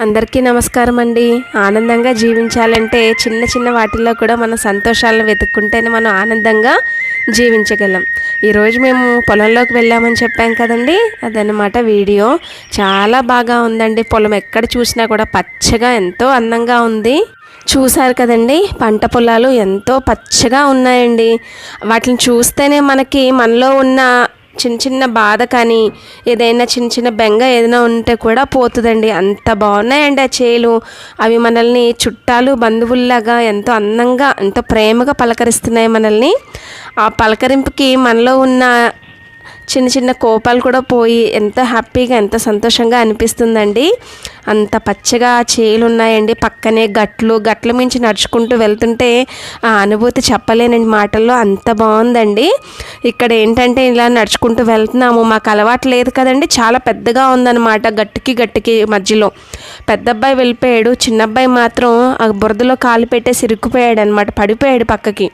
అందరికీ నమస్కారం అండి ఆనందంగా జీవించాలంటే చిన్న చిన్న వాటిల్లో కూడా మన సంతోషాలను వెతుక్కుంటేనే మనం ఆనందంగా జీవించగలం. ఈరోజు మేము పొలంలోకి వెళ్ళామని చెప్పాం కదండి. అదనమాట వీడియో. చాలా బాగా ఉందండి. పొలం ఎక్కడ చూసినా కూడా పచ్చగా ఎంతో అందంగా ఉంది. చూశారు కదండి పంట పొలాలు ఎంతో పచ్చగా ఉన్నాయండి. వాటిని చూస్తేనే మనకి మనలో ఉన్న చిన్న చిన్న బాధ కానీ ఏదైనా చిన్న చిన్న బెంగ ఏదైనా ఉంటే కూడా పోతుందండి. అంత బాగున్నాయండి ఆ చేలు. అవి మనల్ని చుట్టాలు బంధువుల్లాగా ఎంతో అందంగా ఎంతో ప్రేమగా పలకరిస్తున్నాయి మనల్ని. ఆ పలకరింపుకి మనలో ఉన్న చిన్న చిన్న కోపాలు కూడా పోయి ఎంత హ్యాపీగా ఎంత సంతోషంగా అనిపిస్తుందండి. అంత పచ్చగా చేలు ఉన్నాయండి పక్కనే గట్లు గట్ల మించి నడుచుకుంటూ వెళ్తుంటే ఆ అనుభూతి చెప్పలేనండి మాటల్లో అంత బాగుందండి. ఇక్కడ ఏంటంటే ఇలా నడుచుకుంటూ వెళ్తున్నాము మాకు అలవాటు లేదు కదండి. చాలా పెద్దగా ఉందన్నమాట గట్టుకి గట్టుకి మధ్యలో. పెద్ద అబ్బాయి వెళ్ళిపోయాడు చిన్న అబ్బాయి మాత్రం ఆ బురదలో కాలు పెట్టేసి ఇరుక్కుపోయాడు అనమాట పడిపోయాడు పక్కకి.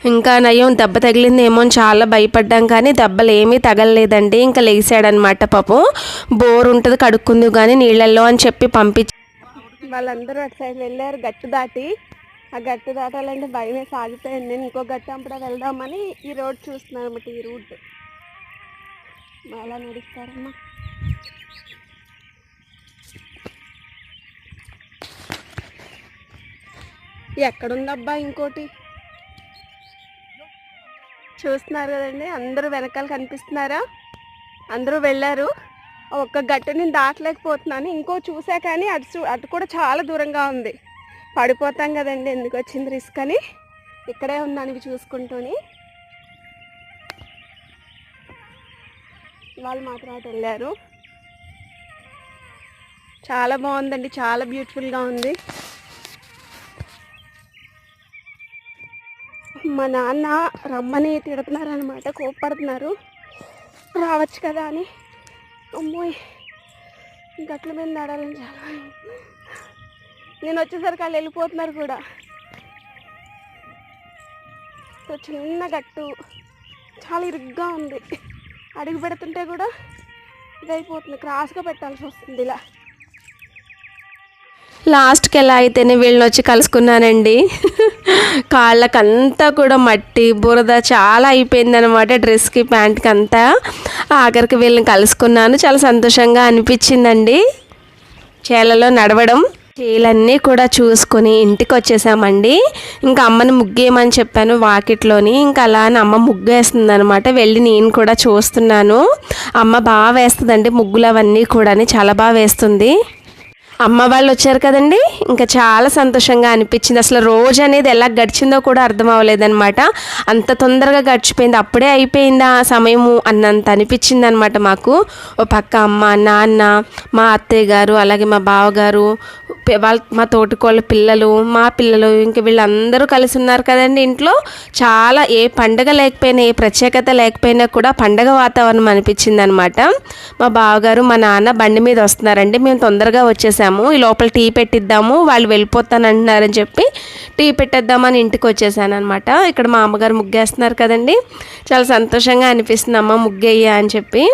ఇంకా నయం దెబ్బ తగిలిందేమో అని చాలా భయపడ్డాం కానీ దెబ్బలు ఏమీ తగలలేదండి. ఇంకా లేచాడనమాట పాపం. బోర్ ఉంటుంది కడుక్కుంది కానీ నీళ్ళల్లో అని చెప్పి పంపించి వాళ్ళందరూ అటు సైడ్ వెళ్ళారు గట్టు దాటి. ఆ గట్టు దాటాలంటే భయమే సాగిపోయింది. నేను ఇంకో గట్టు అప్పుడు వెళ్దామని ఈ రోడ్ చూస్తున్నాను అనమాట ఈ రూట్. బాగా నడుస్తారమ్మా ఎక్కడుందబ్బా ఇంకోటి? చూస్తున్నారు కదండి. అందరూ వెనకాల కనిపిస్తున్నారా? అందరూ వెళ్ళారు. ఒక్క గట్టు నేను దాటలేకపోతున్నాను. ఇంకో చూసా కానీ అటు చూ అటు కూడా చాలా దూరంగా ఉంది. పడిపోతాం కదండి. ఎందుకు వచ్చింది రిస్క్ అని? ఇక్కడే ఉన్నాను ఇవి చూసుకుంటూని. వాళ్ళు మాత్రం అటు వెళ్ళారు. చాలా బాగుందండి. చాలా బ్యూటిఫుల్గా ఉంది. మా నాన్న రమ్మని తిడుతున్నారు అనమాట కోప్పడుతున్నారు. రావచ్చు కదా అని. అమ్మో గట్ల మీద నడాలని చాలా. నేను వచ్చేసరికి వాళ్ళు వెళ్ళిపోతున్నారు కూడా. సో చిన్న గట్టు చాలా ఇరుగ్గా ఉంది. అడుగు పెడుతుంటే కూడా ఇదైపోతుంది. క్రాస్గా పెట్టాల్సి వస్తుంది ఇలా. లాస్ట్కి ఎలా అయితేనే వీళ్ళని వచ్చి కలుసుకున్నానండి. కాళ్ళకంతా కూడా మట్టి బురద చాలా అయిపోయిందనమాట డ్రెస్కి ప్యాంట్కి అంతా ఆఖరికి వీళ్ళని కలుసుకున్నాను. చాలా సంతోషంగా అనిపించిందండి. చేలలో నడవడం చీలన్నీ కూడా చూసుకొని ఇంటికి వచ్చేసామండి ఇంకా అమ్మని ముగ్గేయమని చెప్పాను వాకిట్లోని. ఇంకా అలా అని అమ్మ ముగ్గు వేస్తుంది అనమాట వెళ్ళి నేను కూడా చూస్తున్నాను. అమ్మ బాగా వేస్తుందండి ముగ్గులు అవన్నీ కూడా చాలా బాగా వేస్తుంది. అమ్మ వాళ్ళు వచ్చారు కదండి. ఇంకా చాలా సంతోషంగా అనిపించింది. అసలు రోజు అనేది ఎలా గడిచిందో కూడా అర్థం అవ్వలేదన్నమాట. అంత తొందరగా గడిచిపోయింది. అప్పుడే అయిపోయిందా ఆ సమయము అన్నంత అనిపించింది అనమాట మాకు. ఓ పక్క అమ్మ నాన్న మా అత్తయ్య గారు అలాగే మా బావగారు వాళ్ళ మా తోటికోళ్ళ పిల్లలు మా పిల్లలు ఇంకా వీళ్ళందరూ కలిసి ఉన్నారు కదండి ఇంట్లో. చాలా ఏ పండగ లేకపోయినా ఏ ప్రత్యేకత లేకపోయినా కూడా పండగ వాతావరణం అనిపించింది అనమాట మా బావగారు మా నాన్న బండి మీద వస్తున్నారండి. మేము తొందరగా వచ్చేసాము. ఈ లోపల టీ పెట్టిద్దాము వాళ్ళు వెళ్ళిపోతానంటున్నారని చెప్పి టీ పెట్టేద్దామని ఇంటికి వచ్చేసాను అనమాట ఇక్కడ మా అమ్మగారు ముగ్గేస్తున్నారు కదండి. చాలా సంతోషంగా అనిపిస్తుంది అమ్మ ముగ్గేయ్యా అని చెప్పి.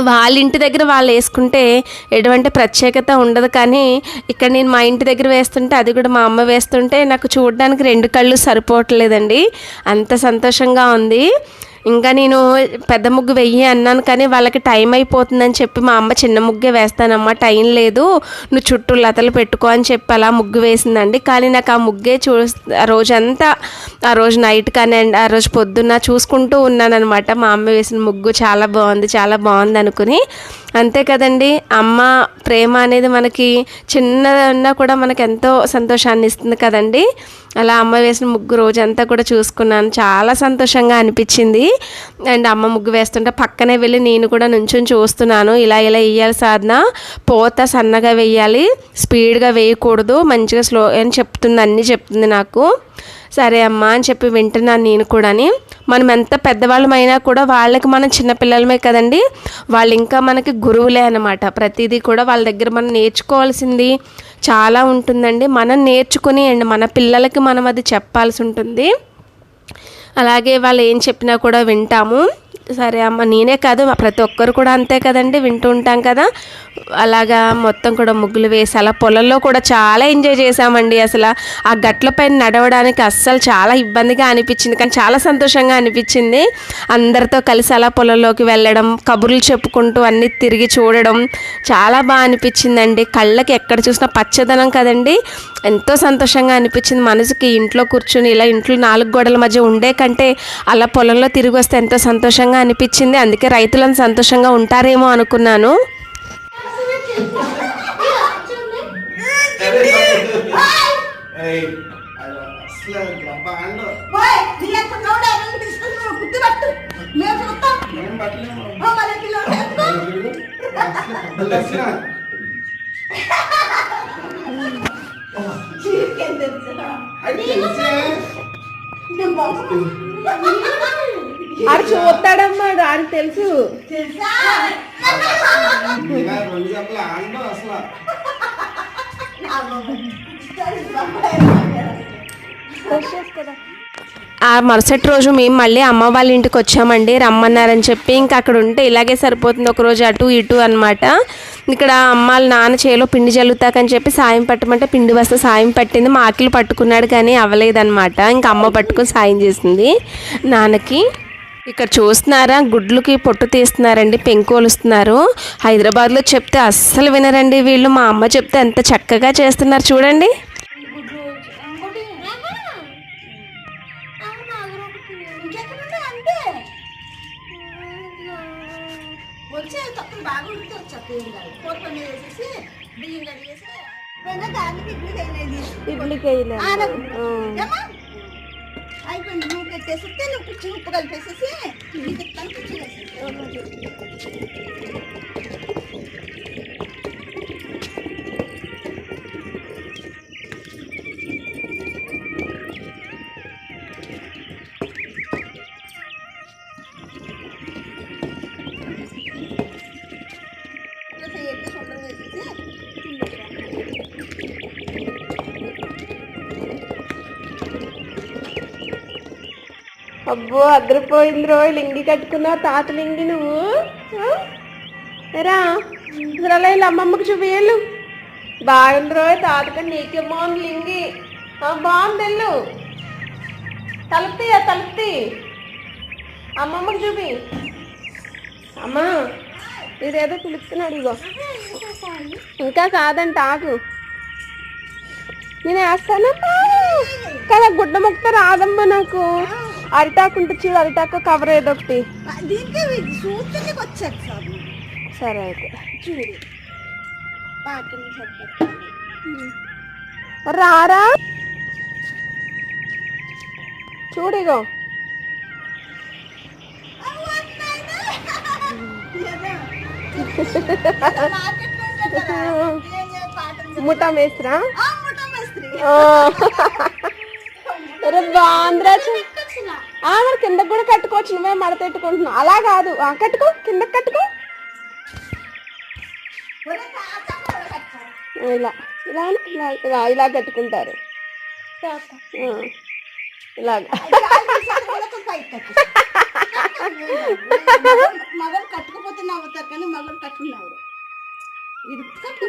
వాళ్ళ ఇంటి దగ్గర వాళ్ళు వేసుకుంటే ఎటువంటి ప్రత్యేకత ఉండదు కానీ ఇక్కడ నేను మా ఇంటి దగ్గర వేస్తుంటే అది కూడా మా అమ్మ వేస్తుంటే నాకు చూడడానికి రెండు కళ్ళు సరిపోవట్లేదండి. అంత సంతోషంగా ఉంది. ఇంకా నేను పెద్ద ముగ్గు వెయ్యి అన్నాను కానీ వాళ్ళకి టైం అయిపోతుందని చెప్పి మా అమ్మ చిన్న ముగ్గే వేస్తానమ్మా టైం లేదు నువ్వు చుట్టూ లతలు పెట్టుకో అని చెప్పి అలా ముగ్గు వేసిందండి. కానీ నాకు ఆ ముగ్గే చూ ఆ రోజంతా ఆ రోజు నైట్ కానీ ఆ రోజు పొద్దున్న చూసుకుంటూ ఉన్నానన్నమాట. మా అమ్మ వేసిన ముగ్గు చాలా బాగుంది చాలా బాగుంది అనుకుని. అంతే కదండి అమ్మ ప్రేమ అనేది మనకి చిన్నదన్నా కూడా మనకు ఎంతో సంతోషాన్ని ఇస్తుంది కదండి. అలా అమ్మ వేసిన ముగ్గు రోజంతా కూడా చూసుకున్నాను. చాలా సంతోషంగా అనిపించింది. అండ్ అమ్మ ముగ్గు వేస్తుంటే పక్కనే వెళ్ళి నేను కూడా నుంచొని చూస్తున్నాను. ఇలా ఇలా వేయాలి సాధన. పోత సన్నగా వేయాలి స్పీడ్గా వేయకూడదు. మంచిగా స్లో అని చెప్తుంది. అన్నీ చెప్తుంది నాకు. సరే అమ్మా అని చెప్పి వింటున్నాను నేను కూడాని. మనం ఎంత పెద్దవాళ్ళమైనా కూడా వాళ్ళకి మనం చిన్నపిల్లలమే కదండి. వాళ్ళు ఇంకా మనకి గురువులే అనమాట ప్రతిదీ కూడా వాళ్ళ దగ్గర మనం నేర్చుకోవాల్సింది చాలా ఉంటుందండి. మనం నేర్చుకుని అండ్ మన పిల్లలకి మనం అది చెప్పాల్సి ఉంటుంది. అలాగే వాళ్ళు ఏం చెప్పినా కూడా వింటాము. సరే అమ్మ నేనే కాదు ప్రతి ఒక్కరు కూడా అంతే కదండి వింటూ ఉంటాం కదా. అలాగా మొత్తం కూడా ముగ్గులు వేసి అలా పొలంలో కూడా చాలా ఎంజాయ్ చేసామండి అసలు. ఆ గట్ల పైన నడవడానికి అస్సలు చాలా ఇబ్బందిగా అనిపించింది కానీ చాలా సంతోషంగా అనిపించింది. అందరితో కలిసి అలా పొలంలోకి వెళ్ళడం కబుర్లు చెప్పుకుంటూ అన్నీ తిరిగి చూడడం చాలా బాగా అనిపించిందండి. కళ్ళకి ఎక్కడ చూసినా పచ్చదనం కదండి. ఎంతో సంతోషంగా అనిపించింది. మనసుకి ఇంట్లో కూర్చుని ఇలా ఇంట్లో నాలుగు గోడల మధ్య ఉండే కంటే అలా పొలంలో తిరిగి వస్తే ఎంతో సంతోషంగా అనిపించింది. అందుకే రైతులను సంతోషంగా ఉంటారేమో అనుకున్నాను. నేను ఆడు చూస్తాడమ్మా ఆడికి తెలుసు. ఆ మరుసటి రోజు మేము మళ్ళీ అమ్మ వాళ్ళ ఇంటికి వచ్చామండి రమ్మన్నారని చెప్పి ఇంకా అక్కడ ఉంటే ఇలాగే సరిపోతుంది ఒక రోజు అటు ఇటు అనమాట ఇక్కడ అమ్మ వాళ్ళ నాన్న చేలో పిండి జల్లుతాకని చెప్పి సాయం పట్టమంటే పిండి వస్తే సాయం పట్టింది మా ఆకిలు పట్టుకున్నాడు కానీ అవ్వలేదన్నమాట ఇంకా అమ్మ పట్టుకుని సాయం చేసింది నాన్నకి. ఇక్కడ చూస్తున్నారా? గుడ్లకి పొట్టు తీస్తున్నారండి పెంకోలుస్తున్నారు. హైదరాబాద్లో చెప్తే అస్సలు వినరండి వీళ్ళు. మా అమ్మ చెప్తే ఎంత చక్కగా చేస్తున్నారు చూడండి. ఇడ్లీకి ఏమ్మా? అయిపోయింది నువ్వు పెట్టేసి నువ్వు పిచ్చి ఉప్పు కలిపేసేసి ఇది తిప్పాను పిచ్చి వేసేసి అబ్బో అద్దరిపోయింది రో లింగి కట్టుకున్నావు తాత లింగి నువ్వు. ఆ? అమ్మమ్మకు అసలు ఇలా అమ్మమ్మకి చూపియలు బాగుంది రో తాతకి నీకే బాగుంది లింగి. ఆ, బాగుంది వెళ్ళు. తలుపుతీ ఆ తలుపుతీ అమ్మమ్మకి చూపి. అమ్మా ఇదేదో పిలుస్తున్నాడు ఇగో. ఇంకా కాదంట ఆకు నేను వేస్తాను కదా గుడ్డ ముక్త రాదమ్మా నాకు. అరిటాకు ఉంటుంది చూడు అరిటాకు కవర్ ఏదో ఒకటి దీనికి చూస్తేనే వచ్చారు సార్. అయితే. చూడు. రారా? చూడిగో ముఠా మేస్త్రా అరే బాగుందిరా చూ- ఆ, మరి కిందకు కూడా కట్టుకోవచ్చు నువ్వే మడతెట్టుకుంటున్నావు అలా కాదు. ఆ, కట్టుకో కిందకి కట్టుకో. ఇలా ఇలా ఇలా ఇలా కట్టుకుంటారు. ఇలాగా. మగలు కట్టుకుపోతే నవ్వుతారు కానీ మగలు కట్టుకున్నావు ఇది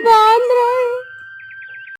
బాగుందిరా.